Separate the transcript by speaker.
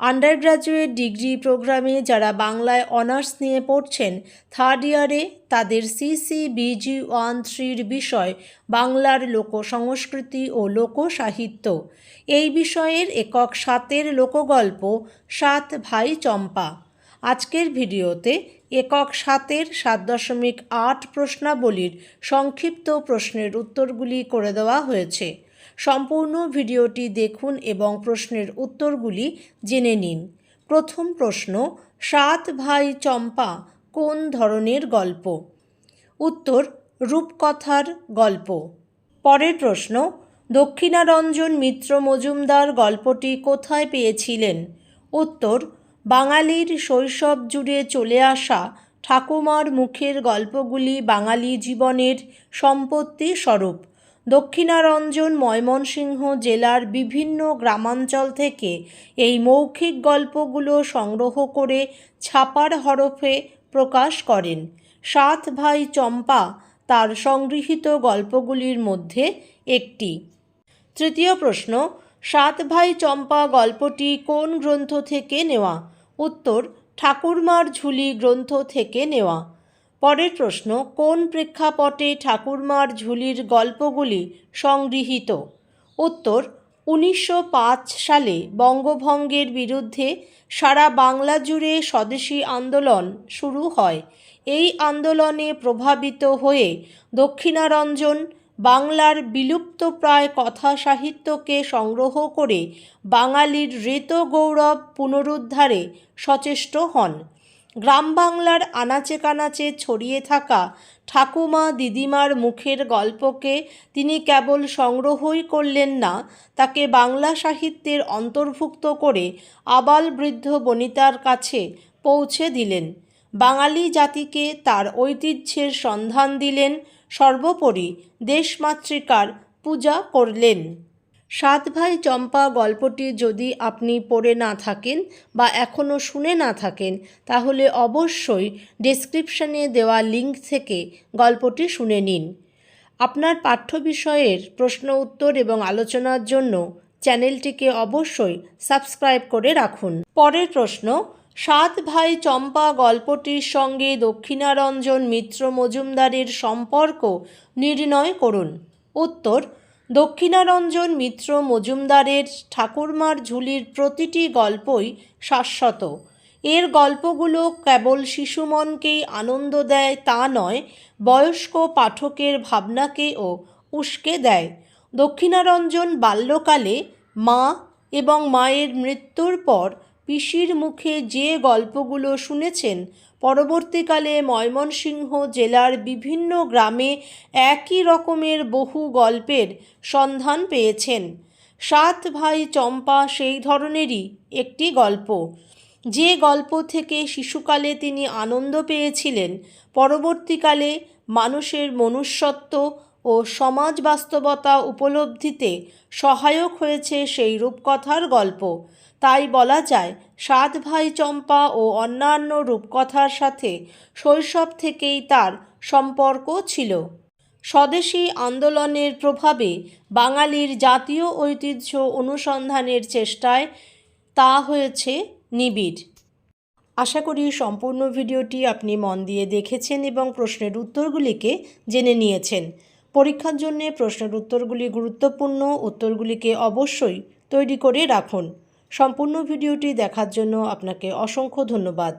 Speaker 1: Under graduate degree প্রোগ্রামে যারা বাংলায় অনার্স নিয়ে পড়ছেন থার্ড ইয়ারে তাদের সিসি বিজি ওয়ান থ্রির বিষয় বাংলার লোক সংস্কৃতি ও লোক সাহিত্য এই বিষয়ের একক সাতের লোকগল্প, সাত ভাই চম্পা। আজকের ভিডিওতে একক সাতের সাত দশমিক আট প্রশ্নাবলীর সংক্ষিপ্ত প্রশ্নের উত্তরগুলি করে দেওয়া হয়েছে। সম্পূর্ণ ভিডিওটি দেখুন এবং প্রশ্নের উত্তরগুলি জেনে নিন। প্রথম প্রশ্ন, সাত ভাই চম্পা কোন ধরনের গল্প? উত্তর, রূপকথার গল্প। পরের প্রশ্ন, দক্ষিণারঞ্জন মিত্র মজুমদার গল্পটি কোথায় পেয়েছিলেন? উত্তর, বাঙালির শৈশব জুড়ে চলে আসা ঠাকুমার মুখের গল্পগুলি বাঙালি জীবনের সম্পত্তি স্বরূপ। দক্ষিণারঞ্জন ময়মনসিংহ জেলার বিভিন্ন গ্রামাঞ্চল থেকে এই মৌখিক গল্পগুলো সংগ্রহ করে ছাপার হরফে প্রকাশ করেন। সাত ভাই চম্পা তার সংগৃহীত গল্পগুলির মধ্যে একটি। তৃতীয় প্রশ্ন, সাত ভাই চম্পা গল্পটি কোন গ্রন্থ থেকে নেওয়া? উত্তর, ঠাকুরমার ঝুলি গ্রন্থ থেকে নেওয়া। পরের প্রশ্ন, কোন প্রেক্ষাপটে ঠাকুরমার ঝুলির গল্পগুলি সংগৃহীত? উত্তর, উনিশশো পাঁচ সালে বঙ্গভঙ্গের বিরুদ্ধে সারা বাংলা জুড়ে স্বদেশী আন্দোলন শুরু হয়। এই আন্দোলনে প্রভাবিত হয়ে দক্ষিণারঞ্জন বাংলার বিলুপ্তপ্রায় কথা সাহিত্যকে সংগ্রহ করে বাঙালির রেত গৌরব পুনরুদ্ধারে সচেষ্ট হন। গ্রাম বাংলার আনাচে কানাচে ছড়িয়ে থাকা ঠাকুমা দিদিমার মুখের গল্পকে তিনি কেবল সংগ্রহই করলেন না, তাকে বাংলা সাহিত্যের অন্তর্ভুক্ত করে আবাল বৃদ্ধ বনিতার কাছে পৌঁছে দিলেন। বাঙালি জাতিকে তার ঐতিহ্যের সন্ধান দিলেন, সর্বোপরি দেশমাতৃকার পূজা করলেন। সাত ভাই চম্পা গল্পটি যদি আপনি পড়ে না থাকেন বা এখনও শুনে না থাকেন, তাহলে অবশ্যই ডেসক্রিপশনে দেওয়া লিঙ্ক থেকে গল্পটি শুনে নিন। আপনার পাঠ্য বিষয়ের প্রশ্ন উত্তর এবং আলোচনার জন্য চ্যানেলটিকে অবশ্যই সাবস্ক্রাইব করে রাখুন। পরের প্রশ্ন, সাত ভাই চম্পা গল্পটির সঙ্গে দক্ষিণারঞ্জন মিত্র মজুমদারের সম্পর্ক নির্ণয় করুন। উত্তর দক্ষিণারঞ্জন মিত্র মজুমদারের ঠাকুরমার ঝুলির প্রতিটি গল্পই শাশ্বত। এর গল্পগুলো কেবল শিশুমনকেই আনন্দ দেয় তা নয়, বয়স্ক পাঠকের ভাবনাকেও উস্কে দেয়। দক্ষিণারঞ্জন বাল্যকালে মা এবং মায়ের মৃত্যুর পর পিসির মুখে যে গল্পগুলো শুনেছেন, পরবর্তীকালে ময়মনসিংহ জেলার বিভিন্ন গ্রামে একই রকমের বহু গল্পের সন্ধান পেয়েছেন। সাত ভাই চম্পা সেই ধরনেরই একটি গল্প। যে গল্প থেকে শিশুকালে তিনি আনন্দ পেয়েছিলেন, পরবর্তীকালে মানুষের মনুষ্যত্ব ও সমাজ বাস্তবতা উপলব্ধিতে সহায়ক হয়েছে সেই রূপকথার গল্প। তাই বলা যায় সাত ভাই চম্পা ও অন্যান্য রূপকথার সাথে শৈশব থেকেই তার সম্পর্ক ছিল। স্বদেশী আন্দোলনের প্রভাবে বাঙালির জাতীয় ঐতিহ্য অনুসন্ধানের চেষ্টায় তা হয়েছে নিবিড়। আশা করি সম্পূর্ণ ভিডিওটি আপনি মন দিয়ে দেখেছেন এবং প্রশ্নের উত্তরগুলিকে জেনে নিয়েছেন। পরীক্ষার জন্য প্রশ্নের উত্তরগুলি গুরুত্বপূর্ণ উত্তরগুলিকে অবশ্যই তৈরি করে রাখুন। সম্পূর্ণ ভিডিওটি দেখার জন্য আপনাকে অসংখ্য ধন্যবাদ।